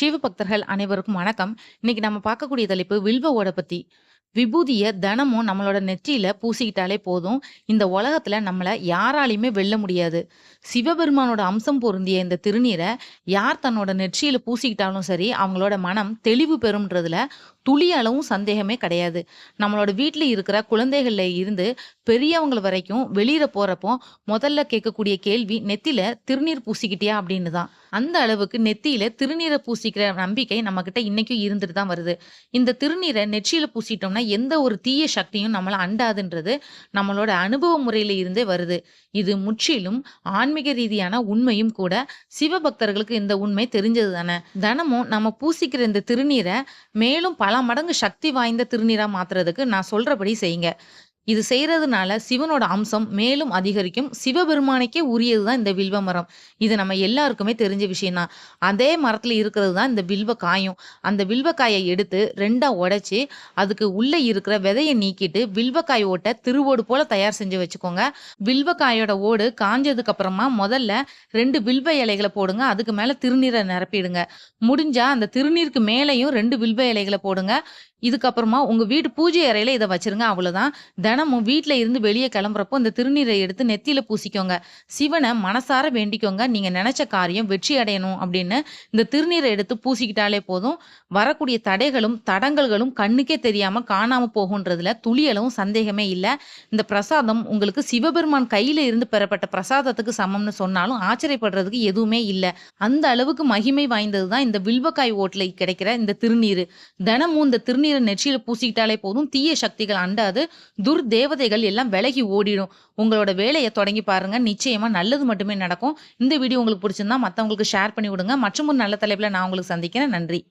சிவ பக்தர்கள் அனைவருக்கும் வணக்கம். இன்னைக்கு நம்ம பார்க்கக்கூடிய தலைப்பு வில்வ ஓட பத்தி. விபூதிய தினமும் நம்மளோட நெற்றியில பூசிக்கிட்டாலே போதும். இந்த உலகத்துல நம்மளை யாராலையுமே வெல்ல முடியாது. சிவபெருமானோட அம்சம் பொருந்திய இந்த திருநீரை யார் தன்னோட நெற்றியில பூசிக்கிட்டாலும் சரி, அவங்களோட மனம் தெளிவு பெறும்ன்றதுல துளி அளவும் சந்தேகமே கிடையாது. நம்மளோட வீட்டில் இருக்கிற குழந்தைகள்ல இருந்து பெரியவங்க வரைக்கும் வெளியில போறப்போ முதல்ல கேட்கக்கூடிய கேள்வி, "நெத்தியில திருநீர் பூசிக்கிட்டியா?" அப்படின்னு தான். அந்த அளவுக்கு நெத்தியில திருநீரை பூசிக்கிற நம்பிக்கை நம்மகிட்ட இன்னைக்கும் இருந்துட்டு தான் வருது. இந்த திருநீரை நெற்றியில பூசிட்டோம்னா எந்த ஒரு தீய சக்தியும் நம்மளை அண்டாதுன்றது நம்மளோட அனுபவ முறையில இருந்தே வருது. இது முற்றிலும் ஆன்மீக ரீதியான உண்மையும் கூட. சிவபக்தர்களுக்கு இந்த உண்மை தெரிஞ்சது தானே. தினமும் நம்ம பூசிக்கிற இந்த திருநீரை மேலும் பல மடங்கு சக்தி வாய்ந்த திருநீரா மாத்துறதுக்கு நான் சொல்றபடி செய்யுங்க. இது செய்யறதுனால சிவனோட அம்சம் மேலும் அதிகரிக்கும். சிவபெருமானுக்கே உரியது தான் இந்த வில்வ மரம். இது நம்ம எல்லாருக்குமே தெரிஞ்ச விஷயம் தான். அதே மரத்துல இருக்கிறது தான் இந்த வில்வ காயும். அந்த வில்வக்காயை எடுத்து ரெண்டாக உடைச்சி அதுக்கு உள்ள இருக்கிற விதையை நீக்கிட்டு, வில்வக்காய் ஓட்டை திருவோடு போல தயார் செஞ்சு வச்சுக்கோங்க. வில்வக்காயோட ஓடு காஞ்சதுக்கு அப்புறமா முதல்ல ரெண்டு வில்வ இலைகளை போடுங்க. அதுக்கு மேல திருநீரை நிரப்பிடுங்க. முடிஞ்சா அந்த திருநீருக்கு மேலேயும் ரெண்டு வில்வ இலைகளை போடுங்க. இதுக்கப்புறமா உங்க வீட்டு பூஜை அறையில இதை வச்சுருங்க. அவ்வளோதான். தினமும் வீட்டில் இருந்து வெளியே கிளம்புறப்போ இந்த திருநீரை எடுத்து நெத்தியில பூசிக்கோங்க. சிவனை மனசார வேண்டிக்கோங்க. நீங்க நினச்ச காரியம் வெற்றி அடையணும் அப்படின்னு இந்த திருநீரை எடுத்து பூசிக்கிட்டாலே போதும். வரக்கூடிய தடைகளும், தடங்கல்களும் கண்ணுக்கே தெரியாம காணாம போகுன்றதுல துளியளவும் சந்தேகமே இல்லை இந்த பிரசாதம் உங்களுக்கு சிவபெருமான் கையில இருந்து பெறப்பட்ட பிரசாதத்துக்கு சமம்னு சொன்னாலும் ஆச்சரியப்படுறதுக்கு எதுவுமே இல்லை அந்த அளவுக்கு மகிமை வாய்ந்தது தான் இந்த வில்வக்காய் ஓட்டுல கிடைக்கிற இந்த திருநீர் தினமும் இந்த திருநீர் நெற்றியில பூசிக்கிட்டாலே போதும். தீய சக்திகள் அண்டாது. துர்தேவதைகள் எல்லாம் விலகி ஓடிடும். உங்களோட வேலையை தொடங்கி பாருங்க. நிச்சயமா நல்லது மட்டுமே நடக்கும். இந்த வீடியோ உங்களுக்கு பிடிச்சிருந்தா மத்தவங்களுக்கு ஷேர் பண்ணி விடுங்க. மற்றும் ஒரு நல்ல தலைப்பில் நான் உங்களுக்கு சந்திக்கிறேன். நன்றி.